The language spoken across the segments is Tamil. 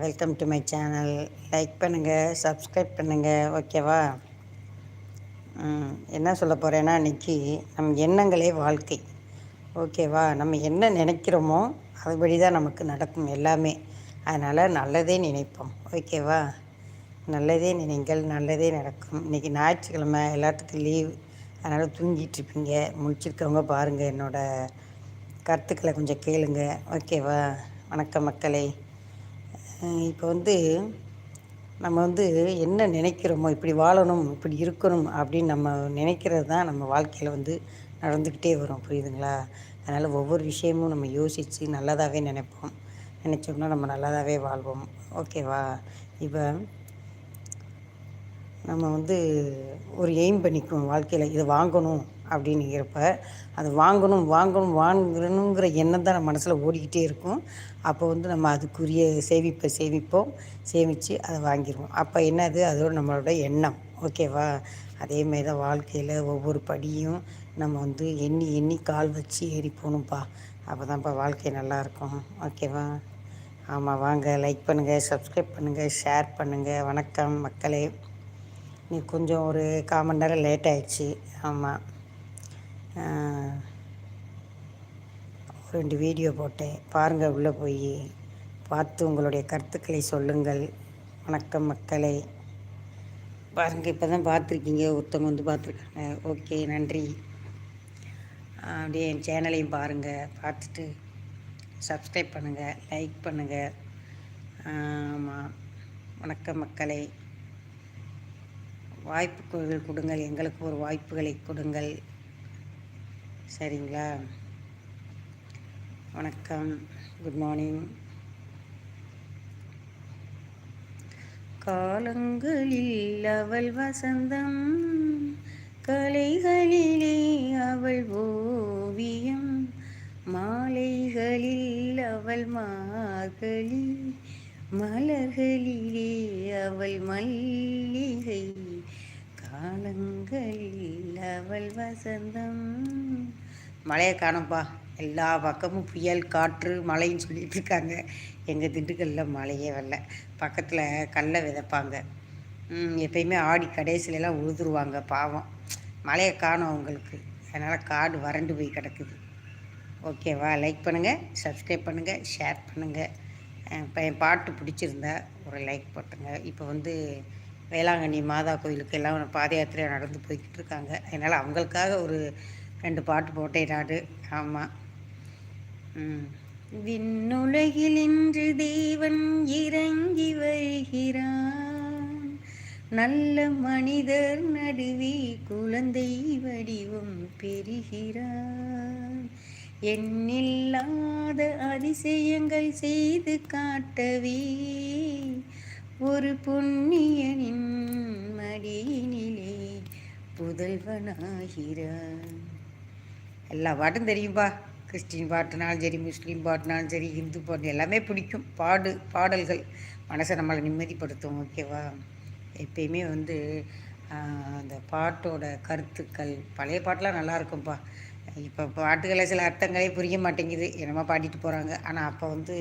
Welcome to my channel like பண்ணுங்கள் சப்ஸ்கிரைப் பண்ணுங்கள் ஓகேவா என்ன சொல்ல போகிறேன்னா இன்றைக்கி நம் எண்ணங்களே வாழ்க்கை. ஓகேவா நம்ம என்ன நினைக்கிறோமோ அதுபடி தான் நமக்கு நடக்கும் எல்லாமே. அதனால் நல்லதே நினைப்போம் ஓகேவா நல்லதே நினைங்கள் நல்லதே நடக்கும். இன்றைக்கி ஞாயிற்றுக்கிழமை எல்லாத்துக்கும் லீவ் அதனால் தூங்கிட்டுருப்பீங்க முடிச்சிருக்கவங்க பாருங்கள் என்னோடய கருத்துக்களை கொஞ்சம் கேளுங்க ஓகேவா வணக்கம் மக்களே. இப்போ வந்து நம்ம வந்து என்ன நினைக்கிறோமோ இப்படி வாழணும் இப்படி இருக்கணும் அப்படின்னு நம்ம நினைக்கிறது தான் நம்ம வாழ்க்கையில் வந்து நடந்துக்கிட்டே வரும். புரியுதுங்களா? அதனால் ஒவ்வொரு விஷயமும் நம்ம யோசித்து நல்லதாகவே நினைப்போம். நினச்சோம்னா நம்ம நல்லதாகவே வாழ்வோம். ஓகேவா? இப்போ நம்ம வந்து ஒரு எய்ம் பண்ணிக்குவோம் வாழ்க்கையில். இதை வாங்கணும். அப்படின்னுங்கிறப்ப அது வாங்கணும் வாங்கணும் வாங்கணுங்கிற எண்ணம் தான் நம்ம மனசில் ஓடிக்கிட்டே இருக்கும். அப்போ வந்து நம்ம அதுக்குரிய சேமிப்பை சேமிப்போம் சேமித்து அதை வாங்கிடுவோம் அப்போ என்னது? அதோட நம்மளோட எண்ணம். ஓகேவா? அதேமாரி தான் வாழ்க்கையில் ஒவ்வொரு படியும் நம்ம வந்து எண்ணி எண்ணி கால் வச்சு ஏறி போகணும்ப்பா அப்போ தான்ப்பா வாழ்க்கை நல்லாயிருக்கும் ஓகேவா? ஆமாம் வாங்க. லைக் பண்ணுங்கள் சப்ஸ்கிரைப் பண்ணுங்கள் ஷேர் பண்ணுங்கள் வணக்கம் மக்களே. நீ கொஞ்சம் ஒரு கால் மணி நேரம் லேட் ஆயிடுச்சு. ஆமாம் ரெண்டு வீடியோ போட்டேன். பாருங்கள் உள்ளே போய். பார்த்து உங்களுடைய கருத்துக்களை சொல்லுங்கள். வணக்கம் மக்களை. பாருங்கள் இப்போ தான் பார்த்துருக்கீங்க. ஒருத்தவங்க வந்து பார்த்துருக்காங்க. ஓகே நன்றி. அப்படியே என் சேனலையும் பாருங்கள் பார்த்துட்டு சப்ஸ்கிரைப் பண்ணுங்கள் லைக் பண்ணுங்கள் ஆமாம் வணக்கம் மக்களை. வாய்ப்புகள் கொடுங்கள். எங்களுக்கு ஒரு வாய்ப்புகளை கொடுங்கள். சரிங்களா? வணக்கம். குட் மார்னிங் காலங்களில் அவள் வசந்தம் கலைகளிலே அவள் ஓவியம் மாலைகளில் அவள் மார்கழி மலர்களிலே அவள் மல்லிகை காலங்களில் அவள் வசந்தம். மழையை காணப்பா எல்லா பக்கமும் புயல் காற்று மழைன்னு சொல்லிட்டு இருக்காங்க. எங்கள் திண்டுக்கல்லில் மழையே வரல. பக்கத்தில் கல்லை விதைப்பாங்க. எப்பயுமே ஆடி கடைசிலலாம் உழுதுருவாங்க பாவம். மழையை காணும் அவங்களுக்கு அதனால் காடு வறண்டு போய் கிடக்குது. ஓகேவா? லைக் பண்ணுங்கள் சப்ஸ்கிரைப் பண்ணுங்கள் ஷேர் பண்ணுங்கள் இப்போ என் பாட்டு பிடிச்சிருந்தா ஒரு லைக் போட்டுங்க. இப்போ வந்து வேளாங்கண்ணி மாதா கோயிலுக்கு எல்லாம் பாத யாத்திரையாக நடந்து போய்கிட்டு இருக்காங்க. அதனால் அவங்களுக்காக ஒரு ரெண்டு பாட்டு போட்டேன் ஆமாம் விண்ணுலகில் இன்று தேவன் இறங்கி வருகிறான் நல்ல மனிதர் நடுவே குழந்தை வடிவம் பெறுகிறான் எண்ணில்லாத அதிசயங்கள் செய்து காட்டவே ஒரு பொன்னியனின் மடியினிலே புதல்வனாகிறான் எல்லா பாட்டும் தெரியும்பா. கிறிஸ்டின் பாட்டுனாலும் சரி முஸ்லீம் பாட்டுனாலும் சரி ஹிந்து பாட்டு எல்லாமே பிடிக்கும். பாடு பாடல்கள். மனசை நம்மளை நிம்மதிப்படுத்தும் ஓகேவா? எப்பயுமே வந்து அந்த பாட்டோட கருத்துக்கள் பழைய பாட்டெலாம் நல்லா இருக்கும்ப்பா இப்போ பாட்டுகளை சில அர்த்தங்களே புரிய மாட்டேங்குது. என்னமோ பாடிட்டு போகிறாங்க ஆனால் அப்போ வந்து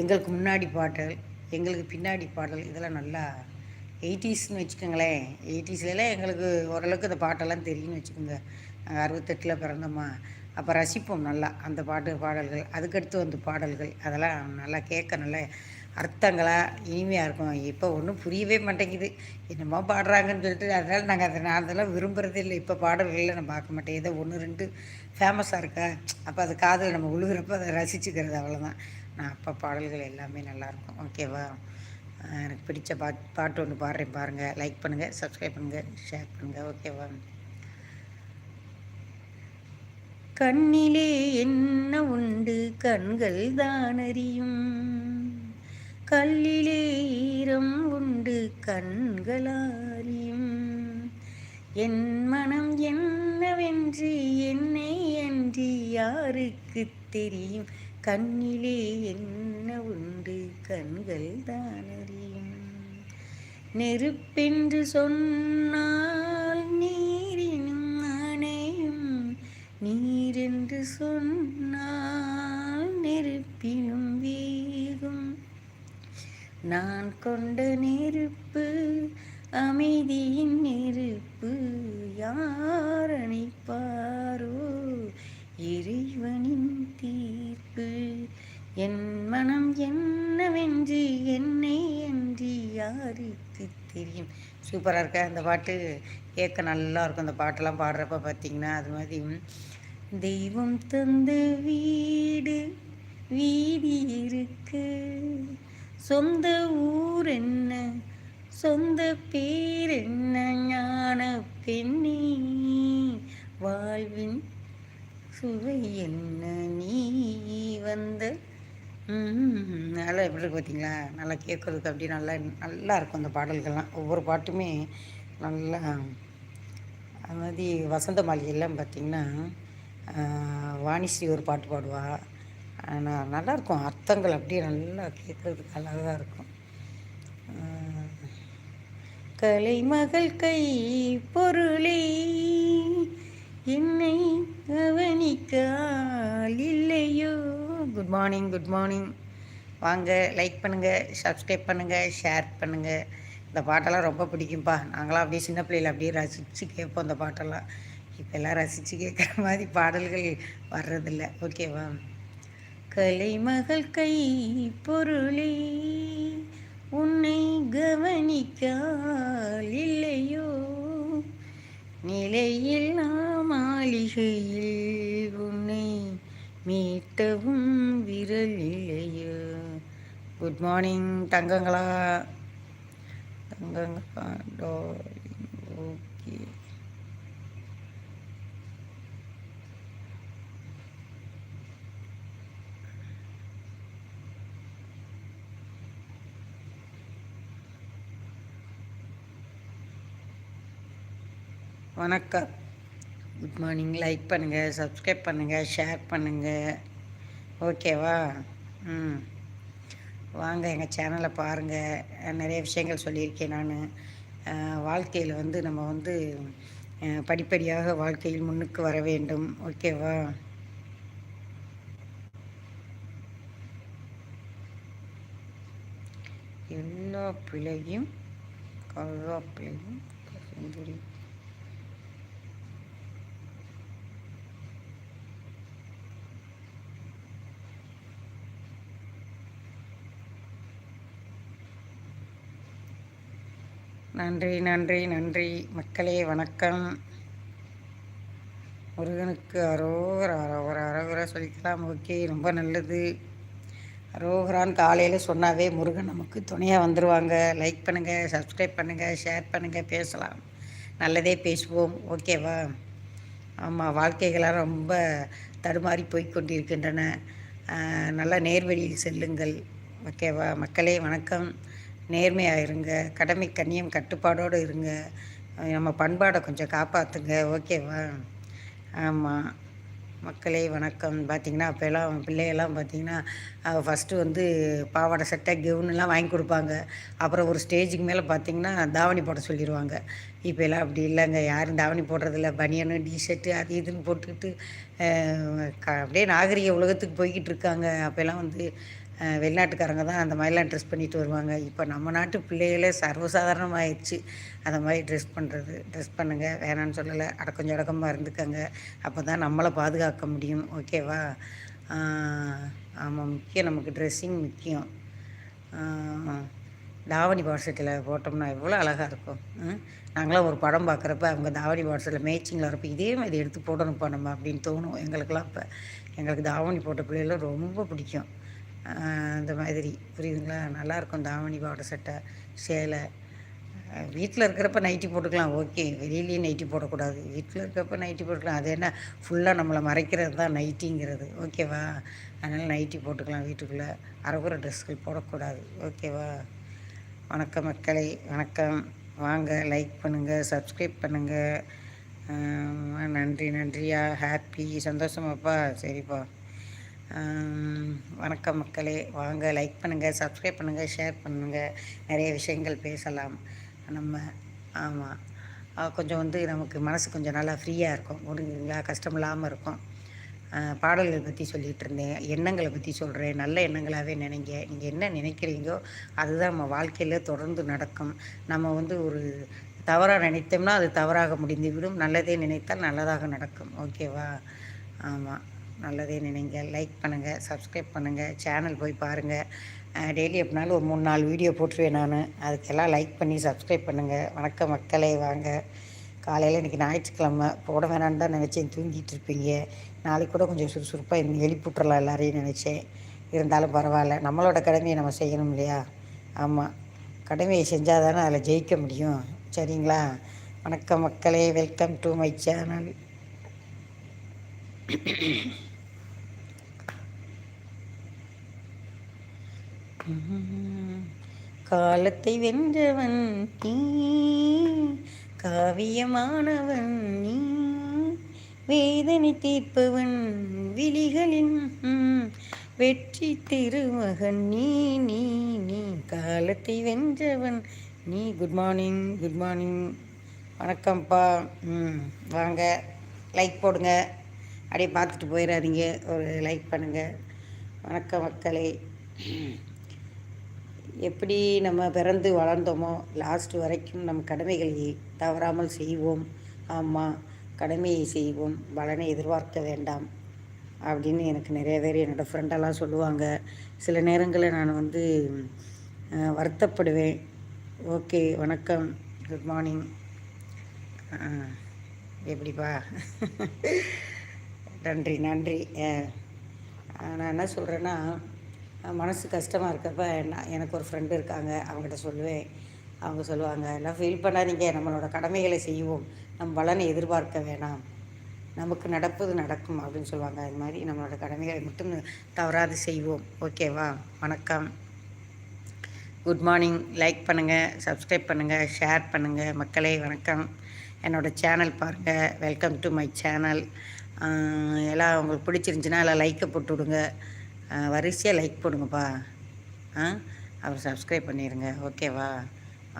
எங்களுக்கு முன்னாடி பாட்டல் எங்களுக்கு பின்னாடி பாடல் இதெல்லாம் நல்லா எயிட்டிஸ்னு வச்சுக்கோங்களேன். எயிட்டிஸ்லாம் எங்களுக்கு ஓரளவுக்கு இந்த பாட்டெல்லாம் தெரியும்னு வச்சுக்கோங்க. நாங்கள் அறுபத்தெட்டில் பிறந்தோமா? அப்போ ரசிப்போம் நல்லா அந்த பாட்டு பாடல்கள் அதுக்கடுத்து வந்து பாடல்கள் அதெல்லாம் நல்லா கேட்க நல்ல அர்த்தங்களாக இனிமையாக இருக்கும். இப்போ ஒன்றும் புரியவே மாட்டேங்குது. என்னமோ பாடுறாங்கன்னு சொல்லிட்டு அதனால் நாங்கள் அதை நான் அதெல்லாம் விரும்புகிறதே இல்லை. இப்போ பாடல்களில் நான் பார்க்க மாட்டேன். ஏதோ ஒன்று ரெண்டு ஃபேமஸாக இருக்கா? அப்போ அது காதில் நம்ம உழுகிறப்ப அதை ரசிச்சுக்கிறது அவ்வளோதான் நான் அப்போ பாடல்கள் எல்லாமே நல்லாயிருக்கும் ஓகேவா எனக்கு பிடிச்ச பாட் பாட்டு ஒன்று பாடுறேன் பாருங்கள் லைக் பண்ணுங்கள் சப்ஸ்கிரைப் பண்ணுங்கள் ஷேர் பண்ணுங்கள் ஓகேவா கண்ணிலே என்ன உண்டு கண்கள் தான் அறியும் கல்லிலே ஈரம் உண்டு கண்களாரியும் என் மனம் என்னவென்று என்னை என்று யாருக்கு தெரியும். கண்ணிலே என்ன உண்டு கண்கள் தானறியும். நெருப்பென்று சொன்னால் நான் கொண்ட நெருப்பு அமைதியின் நெருப்பு யார் அணைப்பாரோ? இறைவனின் தீர்ப்பு. என் மனம் என்னவென்று என்னை என்று யாருக்கு தெரியும்? சூப்பராக இருக்க அந்த பாட்டு? கேட்க நல்லா இருக்கும் அந்த பாட்டெல்லாம் பாடுறப்ப பார்த்தீங்கன்னா அது மாதிரி. தெய்வம் தந்த வீடு வீதி இருக்கு. சொந்த ஊர் என்ன? சொந்த பேர் என்ன? ஞான பெண்ணே. வாழ்வின் சுவை என்ன? நீ வந்த நல்லா எப்படி இருக்கு பார்த்தீங்களா? நல்லா கேட்குறதுக்கு அப்படி நல்லா நல்லா இருக்கும் அந்த பாடல்கள்லாம். ஒவ்வொரு பாட்டுமே நல்லா அது மாதிரி வசந்த மாளிகையெல்லாம் பார்த்திங்கன்னா வாணிஸ்ரீ ஒரு பாட்டு பாடுவாள் ஆனால் நல்லாயிருக்கும் அர்த்தங்கள் அப்படியே நல்லா கேட்குறதுக்கு அழகாக இருக்கும். கலைமகள் கை பொருளே என்னை கவனிக்கால் இல்லையோ? குட் மார்னிங் குட் மார்னிங் வாங்க லைக் பண்ணுங்கள் சப்ஸ்கிரைப் பண்ணுங்கள் ஷேர் பண்ணுங்கள் இந்த பாட்டெல்லாம் ரொம்ப பிடிக்கும்ப்பா நாங்களாம் அப்படியே சின்ன பிள்ளையில் அப்படியே ரசித்து கேட்போம் அந்த பாட்டெல்லாம். இப்போ எல்லாம் ரசித்து கேட்குற மாதிரி பாடல்கள் வர்றதில்ல. ஓகேவா கலைமகள் கை பொருளே உன்னை கவனிக்கால் இல்லையோ? நிலையில் மாளிகையில் உன்னை மீட்டவும் விரல் இல்லையோ. குட் மார்னிங் தங்கங்களா? தங்கங்களா ஓகே வணக்கம். குட் மார்னிங் லைக் பண்ணுங்கள் சப்ஸ்கிரைப் பண்ணுங்கள் ஷேர் பண்ணுங்கள் ஓகேவா ம். வாங்க எங்கள் சேனலை பாருங்கள் நிறைய விஷயங்கள் சொல்லியிருக்கேன் நான். வாழ்க்கையில் வந்து நம்ம வந்து படிப்படியாக வாழ்க்கையில் முன்னுக்கு வர வேண்டும். ஓகேவா எல்லா பிள்ளையும் கருவேப்பிலையும் செந்துரி நன்றி நன்றி நன்றி. மக்களே வணக்கம். முருகனுக்கு அரோகர் அரோகர் அரோகரா சொல்லிக்கலாம். ஓகே ரொம்ப நல்லது. அரோகரான்னு காலையில் சொன்னாவே முருகன் நமக்கு துணையாக வந்துடுவாங்க லைக் பண்ணுங்கள் சப்ஸ்கிரைப் பண்ணுங்கள் ஷேர் பண்ணுங்கள் பேசலாம். நல்லதே பேசுவோம். ஓகேவா? ஆமாம் வாழ்க்கைகளாக ரொம்ப தடுமாறி போய் கொண்டிருக்கின்றன. நல்ல நேர்வழியில் செல்லுங்கள். ஓகேவா? மக்களே வணக்கம். நேர்மையாக இருங்க கடமை கண்ணியம் கட்டுப்பாடோடு இருங்க. நம்ம பண்பாடை கொஞ்சம் காப்பாற்றுங்க ஓகேவா? ஆமாம் மக்களே வணக்கம். பார்த்திங்கன்னா அப்போல்லாம் பிள்ளையெல்லாம் பார்த்திங்கன்னா ஃபஸ்ட்டு வந்து பாவாடை சட்டை கெவுன்லாம் வாங்கி கொடுப்பாங்க. அப்புறம் ஒரு ஸ்டேஜுக்கு மேலே பார்த்திங்கன்னா தாவணி போட சொல்லிடுவாங்க இப்போ எல்லாம் அப்படி இல்லைங்க. யாரும் தாவணி போடுறதில்ல. பனியனு டிஷர்ட்டு அது இதுன்னு போட்டுக்கிட்டு அப்படியே நாகரிக உலகத்துக்கு போய்கிட்டு இருக்காங்க. அப்போல்லாம் வந்து வெளிநாட்டுக்காரங்க தான் அந்த மாதிரிலாம் ட்ரெஸ் பண்ணிட்டு வருவாங்க. இப்போ நம்ம நாட்டு பிள்ளைகளே சர்வசாதாரணமாகிடுச்சு அந்த மாதிரி ட்ரெஸ் பண்ணுறது ட்ரெஸ் பண்ணுங்கள் வேணான்னு சொல்லலை. அடக்கம் அடக்கமாக இருந்துக்கங்க. அப்போ தான் நம்மளை பாதுகாக்க முடியும். ஓகேவா ஆமாம் முக்கியம் நமக்கு ட்ரெஸ்ஸிங் முக்கியம். தாவணி பாட்செட்டில் போட்டோம்னா எவ்வளோ அழகாக இருக்கும். நாங்களாம் ஒரு படம் பார்க்குறப்ப அவங்க தாவணி பாட்செட்டில் மேய்ச்சிங்கில் வரப்போ இதே மாதிரி எடுத்து போடணும்ப்பா நம்ம அப்படின்னு தோணும் எங்களுக்கெல்லாம் இப்போ எங்களுக்கு தாவணி போட்ட பிள்ளைகளும் ரொம்ப பிடிக்கும். அந்த மாதிரி. புரியுதுங்களா? நல்லாயிருக்கும் தாவணி பாவாடை சட்டை சேலை. வீட்டில் இருக்கிறப்ப நைட்டி போட்டுக்கலாம். ஓகே. வெளியிலேயும் நைட்டி போடக்கூடாது. வீட்டில் இருக்கிறப்ப நைட்டி போட்டுக்கலாம். அது என்ன? ஃபுல்லாக நம்மளை மறைக்கிறது தான் நைட்டிங்கிறது. ஓகேவா? அதனால் நைட்டி போட்டுக்கலாம் வீட்டுக்குள்ளே. அரைகுற ட்ரெஸ்கள் போடக்கூடாது. ஓகேவா? வணக்கம் மக்களை. வணக்கம். வாங்க லைக் பண்ணுங்கள் சப்ஸ்கிரைப் பண்ணுங்கள் நன்றி நன்றியா? ஹாப்பி சந்தோஷமாப்பா. சரிப்பா. வணக்கம் மக்களே. வாங்க லைக் பண்ணுங்கள் சப்ஸ்கிரைப் பண்ணுங்கள் ஷேர் பண்ணுங்கள் நிறைய விஷயங்கள் பேசலாம். நம்ம ஆமாம் கொஞ்சம் வந்து நமக்கு மனசு கொஞ்சம் நல்லா ஃப்ரீயாக இருக்கும். ஒன்றுங்களா கஷ்டம் இல்லாமல் இருக்கும். பாடல்கள் பற்றி சொல்லிகிட்டு இருந்தேன். எண்ணங்களை பற்றி சொல்கிறேன் நல்ல எண்ணங்களாகவே நினைங்க. நீங்கள் என்ன நினைக்கிறீங்களோ அதுதான் நம்ம வாழ்க்கையில் தொடர்ந்து நடக்கும். நம்ம வந்து ஒரு தவறாக நினைத்தோம்னா அது தவறாக முடிந்துவிடும். நல்லதே நினைத்தால் நல்லதாக நடக்கும். ஓகேவா ஆமாம் நல்லதே நினைங்க. லைக் பண்ணுங்கள் சப்ஸ்கிரைப் பண்ணுங்கள் சேனல் போய் பாருங்கள் டெய்லி எப்படினாலும் ஒரு மூணு நாலு வீடியோ போட்டுருவேன் நான். அதுக்கெல்லாம் லைக் பண்ணி சப்ஸ்கிரைப் பண்ணுங்கள் வணக்கம் மக்களே வாங்க. காலையில் இன்றைக்கி ஞாயிற்றுக்கிழமை. போட வேணான்னு தான் நினச்சேன். தூங்கிட்டு இருப்பீங்க. நாளைக்கு கூட கொஞ்சம் சுறுசுறுப்பாக இருந்து எழுப்பிவிட்றலாம் எல்லாரையும் நினச்சேன். இருந்தாலும் பரவாயில்ல. நம்மளோட கடமையை நம்ம செய்யணும் இல்லையா? ஆமாம் கடமையை செஞ்சால் தானே அதில் ஜெயிக்க முடியும். சரிங்களா? வணக்கம் மக்களே. வெல்கம் டு மை சேனல் காலத்தை வென்றவன் நீ காவியமானவன் நீ வேதனை தீர்ப்பவன் விழிகளின் வெற்றி திருமகன் நீ நீ நீ காலத்தை வென்றவன் நீ. Good morning good morning. வணக்கம்ப்பா. ம் வாங்க. லைக் போடுங்க. அப்படியே பார்த்துட்டு போயிடாதீங்க. ஒரு லைக் பண்ணுங்கள் வணக்கம் மக்களே. எப்படி நம்ம பிறந்து வளர்ந்தோமோ லாஸ்ட் வரைக்கும் நம் கடமைகளை தவறாமல் செய்வோம். ஆமாம் கடமையை செய்வோம். பலனை எதிர்பார்க்க வேண்டாம் அப்படின்னு எனக்கு நிறைய பேர் என்னோடய ஃப்ரெண்டெல்லாம் சொல்லுவாங்க. சில நேரங்களில் நான் வந்து வருத்தப்படுவேன். ஓகே வணக்கம் குட் மார்னிங் எப்படிப்பா? நன்றி நன்றி. நான் என்ன சொல்கிறேன்னா மனசு கஷ்டமாக இருக்கப்ப நான் எனக்கு ஒரு ஃப்ரெண்டு இருக்காங்க அவங்ககிட்ட சொல்லுவேன். அவங்க சொல்லுவாங்க எல்லாம் ஃபீல் பண்ணாதீங்க நம்மளோட கடமைகளை செய்வோம். நம் பலனை எதிர்பார்க்க வேணாம். நமக்கு நடப்பது நடக்கும் அப்படின்னு சொல்லுவாங்க. அது மாதிரி நம்மளோட கடமைகளை மட்டும் தவறாது செய்வோம். ஓகேவா வணக்கம். குட் மார்னிங் லைக் பண்ணுங்கள் சப்ஸ்கிரைப் பண்ணுங்கள் ஷேர் பண்ணுங்கள் மக்களே வணக்கம். என்னோடய சேனல் பாருங்கள் வெல்கம் டு மை சேனல் எல்லாம் உங்களுக்கு பிடிச்சிருந்துச்சின்னா எல்லாம் லைக்கை போட்டு விடுங்க. வரிசையாக லைக் போடுங்கப்பா. ஆ அப்புறம் சப்ஸ்கிரைப் பண்ணிடுங்க ஓகேவா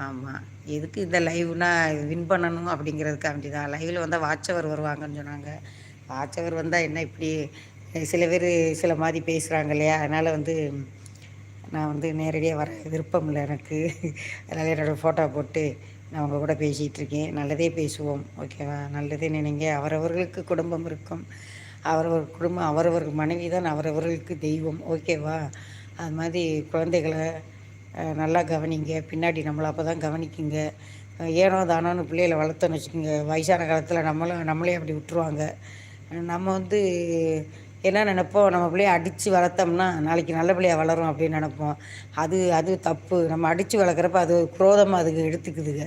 ஆமாம் எதுக்கு இந்த லைவ்னா வின் பண்ணணும் அப்படிங்கிறதுக்காண்டி தான் லைவில் வந்தால் வாட்சவர் வருவாங்கன்னு சொன்னாங்க. வாட்சவர் வந்தால் என்ன இப்படி சில பேர் சில மாதிரி பேசுகிறாங்க இல்லையா? அதனால் வந்து நான் வந்து நேரடியாக வர விருப்பம் இல்லை எனக்கு. அதனால் என்னோடய ஃபோட்டோ போட்டு நான் உங்கள் கூட பேசிகிட்ருக்கேன் நல்லதே பேசுவோம். ஓகேவா நல்லதே நினைங்க. அவரவர்களுக்கு குடும்பம் இருக்கும். அவரவர் குடும்பம் அவரவர் மனைவி தான் அவரவர்களுக்கு தெய்வம். ஓகேவா அது மாதிரி குழந்தைகளை நல்லா கவனிங்க. பின்னாடி நம்மளை அப்போ தான் கவனிக்குங்க ஏனோ தானோன்னு பிள்ளைகளை வளர்த்தோன்னு வச்சுக்கோங்க. வயசான காலத்தில் நம்மளும் நம்மளே அப்படி விட்டுருவாங்க. நம்ம வந்து என்ன நினைப்போம்? நம்ம பிள்ளைய அடித்து வளர்த்தோம்னா நாளைக்கு நல்ல பிள்ளையாக வளரும் அப்படின்னு நினப்போம். அது அது தப்பு. நம்ம அடித்து வளர்க்குறப்ப அது குரோதமாக அதுக்கு எடுத்துக்குதுங்க.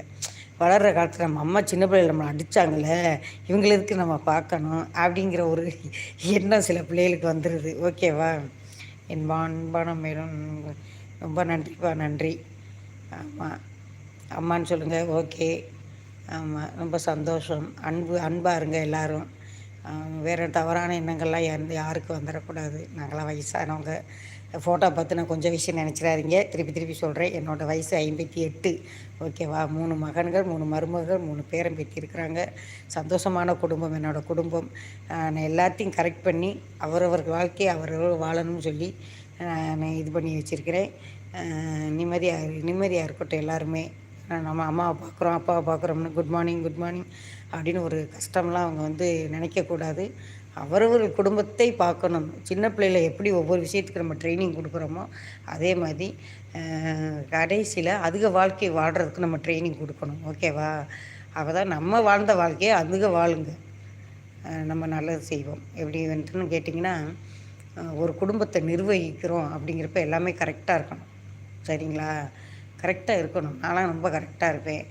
வளர்கிற காலத்தில் நம்ம அம்மா சின்ன பிள்ளைகள் நம்மளை அடித்தாங்களே இவங்களுக்கு நம்ம பார்க்கணும் அப்படிங்கிற ஒரு எண்ணம் சில பிள்ளைகளுக்கு வந்துடுது ஓகேவா என் அன்பான மேலும் ரொம்ப நன்றிப்பா நன்றி. ஆமாம் அம்மான்னு சொல்லுங்கள் ஓகே ஆமாம் ரொம்ப சந்தோஷம். அன்பு அன்பாக இருங்க எல்லோரும். வேறு தவறான எண்ணங்கள்லாம் யாருக்கும் யாருக்கு வந்துடக்கூடாது நாங்களாம் வயசானவங்க. ஃபோட்டோ பார்த்து நான் கொஞ்சம் விஷயம் நினச்சிடாதீங்க. திருப்பி திருப்பி சொல்கிறேன் என்னோடய வயசு ஐம்பத்தி எட்டு. ஓகேவா மூணு மகன்கள் மூணு மருமகள் மூணு பேரம் பேத்தி இருக்கிறாங்க சந்தோஷமான குடும்பம் என்னோடய குடும்பம். நான் எல்லாத்தையும் கரெக்ட் பண்ணி அவரவர் வாழ்க்கையை அவரவர் வாழணும்னு சொல்லி நான் இது பண்ணி வச்சுருக்கிறேன். நிம்மதியாக நிம்மதியாக இருக்கட்டும் எல்லாருமே. நம்ம அம்மாவை பார்க்குறோம் அப்பாவை பார்க்குறோம்னு குட் மார்னிங் குட் மார்னிங் அப்படின்னு ஒரு கஷ்டம்லாம் அவங்க வந்து நினைக்கக்கூடாது. அவரவர் குடும்பத்தை பார்க்கணும். சின்ன பிள்ளையில எப்படி ஒவ்வொரு விஷயத்துக்கு நம்ம ட்ரைனிங் கொடுக்குறோமோ அதே மாதிரி கடைசியில் அதிக வாழ்க்கை வாழ்கிறதுக்கு நம்ம ட்ரைனிங் கொடுக்கணும். ஓகேவா அப்போ தான் நம்ம வாழ்ந்த வாழ்க்கையை அதிக வாழுங்க. நம்ம நல்லது செய்வோம். எப்படி வந்துட்டுன்னு கேட்டிங்கன்னா ஒரு குடும்பத்தை நிர்வகிக்கிறோம் அப்படிங்கிறப்ப எல்லாமே கரெக்டாக இருக்கணும். சரிங்களா? கரெக்டாக இருக்கணும். நான்லாம் ரொம்ப கரெக்டாக இருப்பேன்.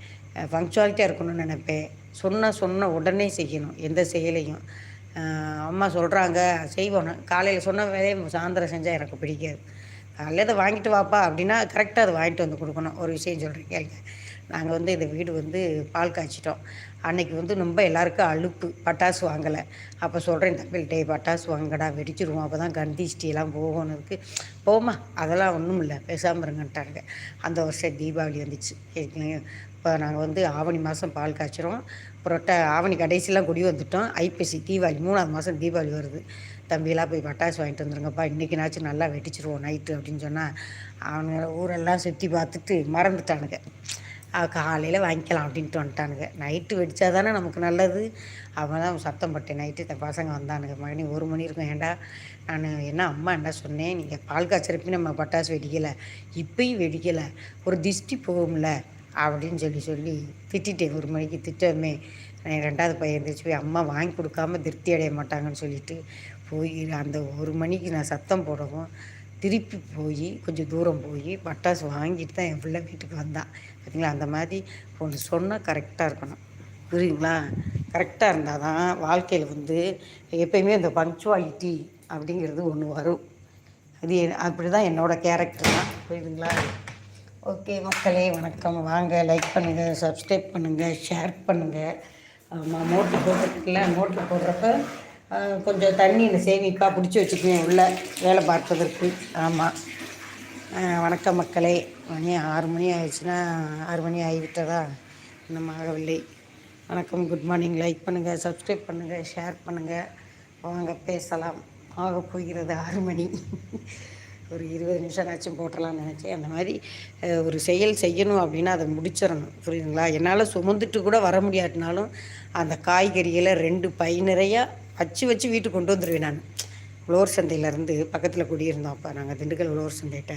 பங்க்சுவாலிட்டியாக இருக்கணும்னு நினைப்பேன். சொன்ன சொன்ன உடனே செய்யணும். எந்த செயலையும். அம்மா சொல்கிறாங்க செய்வோம் காலையில் சொன்ன வேலையை சாயந்தரம் செஞ்சால் எனக்கு பிடிக்காது. காலையில் அதை வாங்கிட்டு வாப்பா அப்படின்னா கரெக்டாக அதை வாங்கிட்டு வந்து கொடுக்கணும். ஒரு விஷயம் சொல்கிறேன் கேளுங்க. நாங்கள் வந்து இந்த வீடு வந்து பால் காய்ச்சிட்டோம். அன்னைக்கு வந்து ரொம்ப எல்லாருக்கும் அழுப்பு பட்டாசு வாங்கலை. அப்போ சொல்கிறேன் தம்பிகிட்டே பட்டாசு வாங்கடா வெடிச்சிருவோம். அப்போ தான் போகோன்னு இருக்குது போமா அதெல்லாம் ஒன்றும் இல்லை. பேசாமல் இருங்கன்ட்டாங்க அந்த வருஷம் தீபாவளி வந்துச்சு. இப்போ நாங்கள் வந்து ஆவணி மாதம் பால் காய்ச்சிரும் புரோட்டா ஆவணி கடைசிலாம் குடி வந்துட்டோம். ஐப்பசி தீபாவளி மூணாவது மாதம் தீபாவளி வருது. தம்பியெல்லாம் போய் பட்டாசு வாங்கிட்டு வந்துருங்கப்பா இன்றைக்கினாச்சும் நல்லா வெடிச்சிருவோம் நைட்டு அப்படின்னு சொன்னால் அவனுங்க ஊரெல்லாம் சுற்றி பார்த்துட்டு மறந்துட்டானுங்க. காலையில் வாங்கிக்கலாம் அப்படின்ட்டு வந்துட்டானுங்க. நைட்டு வெடித்தா தானே நமக்கு நல்லது. அவன் தான் சத்தம் பட்டேன் நைட்டு இந்த பசங்க வந்தானுங்க. மகனே ஒரு மணி இருக்கும். ஏண்டா நான் என்ன அம்மா என்ன சொன்னேன்? நீங்கள் பால் காய்ச்சறப்பி நம்ம பட்டாசு வெடிக்கலை. இப்பயும் வெடிக்கலை. ஒரு திஷ்டி போகும்ல. அப்படின்னு சொல்லி சொல்லி திட்டிட்டேன். ஒரு மணிக்கு திட்டமே. ரெண்டாவது பையன் எழுந்திரிச்சு போய் அம்மா வாங்கி கொடுக்காம திருப்தி அடைய மாட்டாங்கன்னு சொல்லிட்டு போய் அந்த ஒரு மணிக்கு நான் சத்தம் போடவும் திருப்பி போய் கொஞ்சம் தூரம் போய் பட்டாசு வாங்கிட்டு தான் என் பிள்ளை வீட்டுக்கு வந்தான். பார்த்தீங்களா அந்த மாதிரி ஒன்று சொன்னால் கரெக்டாக இருக்கணும். புரியுங்களா கரெக்டாக இருந்தால் தான் வாழ்க்கையில் வந்து எப்பயுமே இந்த பங்க்சுவாலிட்டி அப்படிங்கிறது ஒன்று வரும். அது அப்படி தான் என்னோடய கேரக்டர் தான். புரியுதுங்களா? ஓகே மக்களே வணக்கம். வாங்க லைக் பண்ணுங்கள் சப்ஸ்கிரைப் பண்ணுங்கள் ஷேர் பண்ணுங்கள் ஆமாம் மோட்ரு போட்டுருக்குல்ல மோட்ரு போடுறப்ப கொஞ்சம் தண்ணியில் சேமிப்பாக பிடிச்சி வச்சுக்குவேன் உள்ளே வேலை பார்ப்பதற்கு. ஆமாம் வணக்கம் மக்களே. மணி ஆறு மணி ஆயிடுச்சுன்னா ஆறு மணி ஆகிவிட்டதா? இன்னும் ஆகவில்லை. வணக்கம். குட் மார்னிங் லைக் பண்ணுங்கள் சப்ஸ்கிரைப் பண்ணுங்கள் ஷேர் பண்ணுங்கள் வாங்க பேசலாம். ஆக போகிறது ஆறு மணி. ஒரு இருபது நிமிஷம் ஆச்சும் போட்டலாம்னு நினச்சேன் அந்த மாதிரி ஒரு செயல் செய்யணும் அப்படின்னா அதை முடிச்சிடணும். புரியுதுங்களா? என்னால் சுமந்துட்டு கூட வர முடியாட்டினாலும் அந்த காய்கறிகளை ரெண்டு பை நிறையா வச்சு வச்சு வீட்டுக்கு கொண்டு வந்துடுவேன் நான். உழவர் சந்தையிலேருந்து பக்கத்தில் குடியிருந்தோம் அப்போ. நாங்கள் திண்டுக்கல் உழவர் சந்தைகிட்ட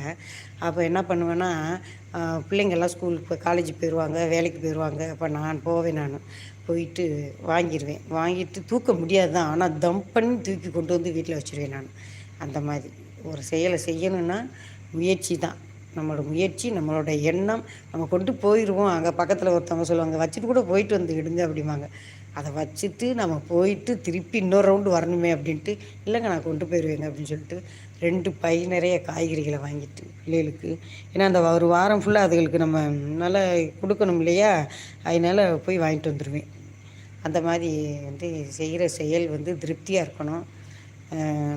அப்போ என்ன பண்ணுவேன்னா பிள்ளைங்கள்லாம் ஸ்கூலுக்கு காலேஜ் போயிடுவாங்க வேலைக்கு போயிடுவாங்க அப்போ நான் போவேன் நான். போயிட்டு வாங்கிடுவேன் வாங்கிட்டு தூக்க முடியாது தான் ஆனால் தம் பண்ணி தூக்கி கொண்டு வந்து வீட்டில் வச்சுருவேன் நான். அந்த மாதிரி. ஒரு செயலை செய்யணுன்னா முயற்சி தான். நம்மளோட முயற்சி நம்மளோட எண்ணம் நம்ம கொண்டு போயிடுவோம் அங்கே பக்கத்தில் ஒருத்தவங்க சொல்லுவாங்க வச்சுட்டு கூட போயிட்டு வந்து இடுங்க அப்படிம்பாங்க. அதை வச்சுட்டு நம்ம போயிட்டு திருப்பி இன்னொரு ரவுண்டு வரணுமே அப்படின்ட்டு இல்லைங்க நான் கொண்டு போயிடுவேங்க அப்படின்னு சொல்லிட்டு ரெண்டு பை நிறைய காய்கறிகளை வாங்கிட்டு பிள்ளைகளுக்கு. ஏன்னா அந்த ஒரு வாரம் ஃபுல்லாக அதுகளுக்கு நம்ம நல்லா கொடுக்கணும் இல்லையா? அதனால் போய் வாங்கிட்டு வந்துடுவேன் அந்த மாதிரி வந்து செய்கிற செயல் வந்து திருப்தியாக இருக்கணும்.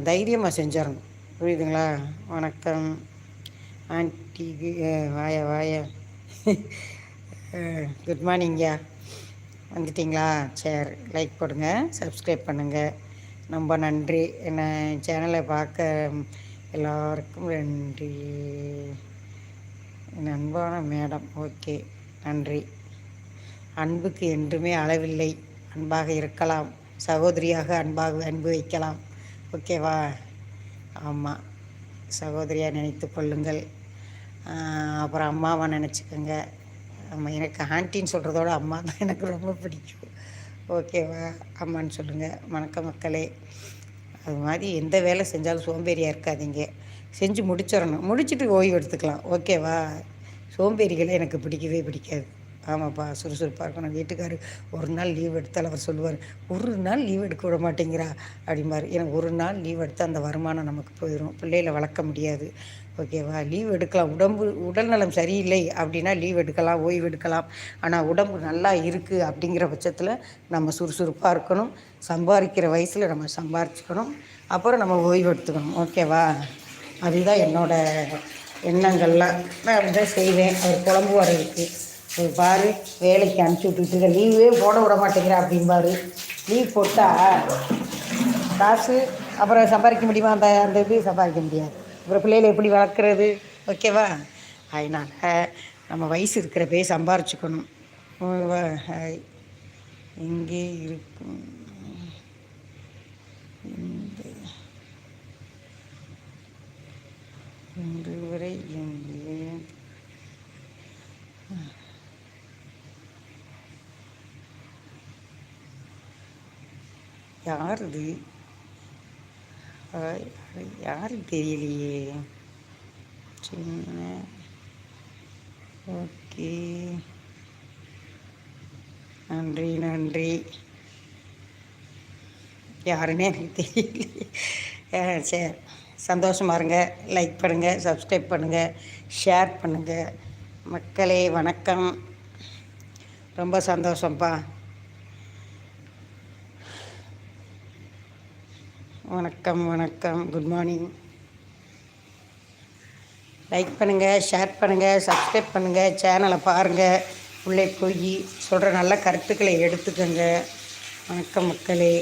தைரியமாக செஞ்சிடணும். புரியுதுங்களா? வணக்கம். ஆண்டி வாய வாய. குட் மார்னிங்யா வந்துட்டிங்களா? சரி லைக் போடுங்க சப்ஸ்கிரைப் பண்ணுங்கள் ரொம்ப நன்றி. என்ன சேனலை பார்க்க எல்லோருக்கும் நன்றி. என் அன்பான மேடம் ஓகே நன்றி. அன்புக்கு என்றுமே அளவில்லை. அன்பாக இருக்கலாம். சகோதரியாக அன்பாக அன்பு வைக்கலாம். ஓகேவா ஆமாம் சகோதரியாக நினைத்து கொள்ளுங்கள். அப்புறம் அம்மாவை நினச்சிக்கோங்க. ஆமாம் எனக்கு ஆண்டின்னு சொல்கிறதோட அம்மா தான் எனக்கு ரொம்ப பிடிக்கும். ஓகேவா? அம்மான்னு சொல்லுங்கள் வணக்க மக்களே. அது மாதிரி எந்த வேலை செஞ்சாலும் சோம்பேறியாக இருக்காதீங்க. செஞ்சு முடிச்சிடணும். முடிச்சுட்டு ஓய்வு எடுத்துக்கலாம். ஓகேவா? சோம்பேறிகளை எனக்கு பிடிக்கவே பிடிக்காது. ஆமாப்பா சுறுசுறுப்பாக இருக்கணும். வீட்டுக்காரர் ஒரு நாள் லீவ் எடுத்தால் அவர் சொல்லுவார் ஒரு நாள் லீவ் எடுக்க விட மாட்டேங்கிறா அப்படிம்பார். ஏன்னா ஒரு நாள் லீவ் எடுத்தால் அந்த வருமானம் நமக்கு போயிடும் பிள்ளைகளை வளர்க்க முடியாது. ஓகேவா லீவ் எடுக்கலாம். உடம்பு உடல் நலம் சரியில்லை அப்படின்னா லீவ் எடுக்கலாம் ஓய்வு எடுக்கலாம். ஆனால் உடம்பு நல்லா இருக்குது அப்படிங்கிற பட்சத்தில் நம்ம சுறுசுறுப்பாக இருக்கணும். சம்பாதிக்கிற வயசில் நம்ம சம்பாரிச்சுக்கணும் அப்புறம் நம்ம ஓய்வு எடுத்துக்கணும். ஓகேவா அதுதான் என்னோடய எண்ணங்கள்லாம். நான் அப்படி தான் செய்வேன். அவர் குழம்பு வர இருக்குது பாரு வேலைக்கு அனுப்பிச்சி விட்டுட்டு லீவே போட விட மாட்டேங்கிறா அப்படிம்பாரு லீவ் போட்டால் காசு அப்புறம் சம்பாதிக்க முடியுமா அந்த அந்த இது? சம்பாதிக்க முடியாது. அப்புறம் பிள்ளைகளை எப்படி வளர்க்குறது? ஓகேவா அதனால் நம்ம வயசு இருக்கிறப்பே சம்பாரிச்சுக்கணும். இங்கே இருக்கும். இன்று வரை இங்கே யார் இது யாருக்கு தெரியலையே. சின்ன ஓகே. நன்றி நன்றி. யாருன்னு எனக்கு தெரியலையே. சரி சந்தோஷமாக இருங்க. லைக் பண்ணுங்கள் சப்ஸ்கிரைப் பண்ணுங்கள் ஷேர் பண்ணுங்கள் மக்களே வணக்கம். ரொம்ப சந்தோஷம்ப்பா வணக்கம் வணக்கம். குட் மார்னிங் லைக் பண்ணுங்கள் ஷேர் பண்ணுங்கள் சப்ஸ்கிரைப் பண்ணுங்கள் சேனலை பாருங்கள் உள்ளே போய் சொல்கிற நல்ல கருத்துக்களை எடுத்துக்கோங்க. வணக்கம் மக்களே.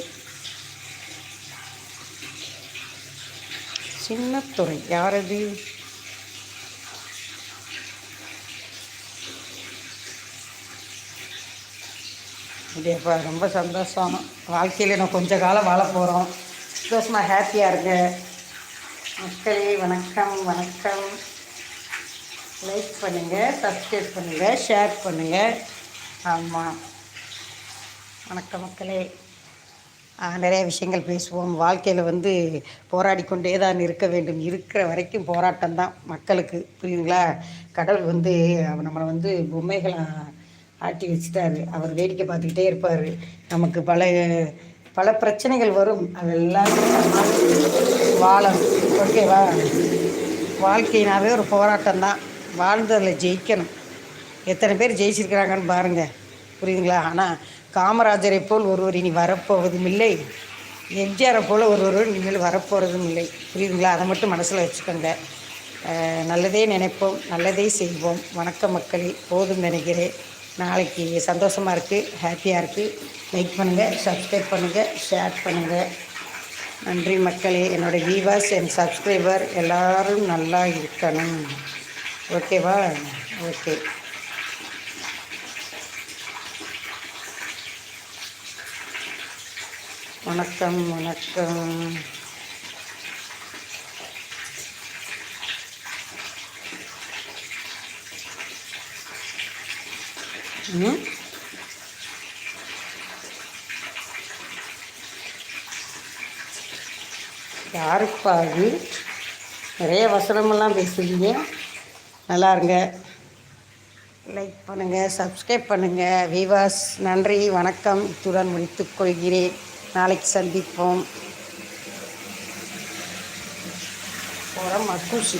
சின்னத்துறை யார் அது அப்படியாப்பா ரொம்ப சந்தோஷம். வாழ்க்கையில் நான் கொஞ்ச காலம் வாழ போகிறோம் சந்தோஷமாக ஹாப்பியாக இருங்க. மக்களே வணக்கம் வணக்கம். லைக் பண்ணுங்கள் சப்ஸ்கிரைப் பண்ணுங்கள் ஷேர் பண்ணுங்கள் ஆமாம் வணக்கம் மக்களே. நிறைய விஷயங்கள் பேசுவோம். வாழ்க்கையில் வந்து போராடி கொண்டே தான் இருக்க வேண்டும். இருக்கிற வரைக்கும் போராட்டம் தான் மக்களுக்கு. புரியுதுங்களா? கடவுள் வந்து நம்மளை வந்து பொம்மைகளை ஆட்டி வச்சுட்டாரு. அவர் வேடிக்கை பார்த்துக்கிட்டே இருப்பார். நமக்கு பல பல பிரச்சனைகள் வரும். அதெல்லாம் வாழணும். ஓகேவா? வாழ்க்கையினாவே ஒரு போராட்டம் தான் வாழ்ந்து அதில் ஜெயிக்கணும். எத்தனை பேர் ஜெயிச்சிருக்கிறாங்கன்னு பாருங்கள் புரியுதுங்களா? ஆனால் காமராஜரை போல் ஒருவர் இனி வரப்போவதும் இல்லை. எம்ஜிஆரை போல் ஒருவர் இனிமேல் வரப்போகிறதும் இல்லை. புரியுதுங்களா? அதை மட்டும் மனசில் வச்சுக்கோங்க. நல்லதே நினைப்போம். நல்லதே செய்வோம். வணக்க மக்களே. போதும் நினைக்கிறேன். நாளைக்கு சந்தோஷமாக இருக்குது ஹாப்பியாக இருக்குது லைக் பண்ணுங்கள் சப்ஸ்கிரைப் பண்ணுங்கள் ஷேர் பண்ணுங்கள் நன்றி மக்களே. என்னோடய வியூவர்ஸ் என் சப்ஸ்கிரைபர் எல்லோரும் நல்லா இருக்கணும். ஓகேவா ஓகே வணக்கம் வணக்கம். ம்? யாருப்பா அது நிறைய வசனமெல்லாம் பேசுவீங்க நல்லா இருங்க. லைக் பண்ணுங்கள் சப்ஸ்கிரைப் பண்ணுங்கள் விவாஸ் நன்றி வணக்கம். இத்துடன் முடித்துக்கொள்கிறேன் நாளைக்கு சந்திப்போம். உரம் அக்குசி